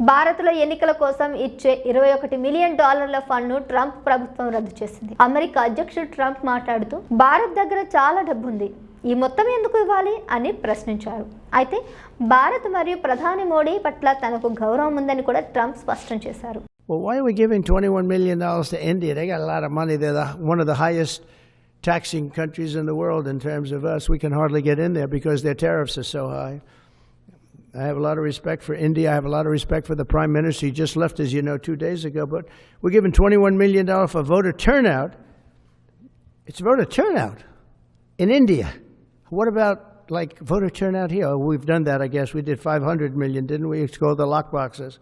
భారత్లో ఎన్నికల కోసం ఇచ్చే ఇరవై ఒకటి మిలియన్ డాలర్ల ఫండ్ను ట్రంప్ ప్రభుత్వం రద్దు చేసింది. అమెరికా అధ్యక్షుడు ట్రంప్ మాట్లాడుతూ భారత్ దగ్గర చాలా డబ్బు ఉంది ఈ మొత్తం ఎందుకు ఇవ్వాలి? అని ప్రశ్నించారు. అయితే భారత్ మరియు ప్రధాని మోడీ పట్ల తనకు గౌరవం ఉందని కూడా ట్రంప్ స్పష్టం చేశారు. Taxing countries in the world in terms of us, we can hardly get in there because their tariffs are so high. I have a lot of respect for India. I have a lot of respect for the Prime Minister. He just left, as you know, two days ago. But we're giving $21 million for voter turnout. It's voter turnout in India. What about like voter turnout here? Oh, we've done that, I guess. We did 500 million, didn't we? It's called the lock boxes.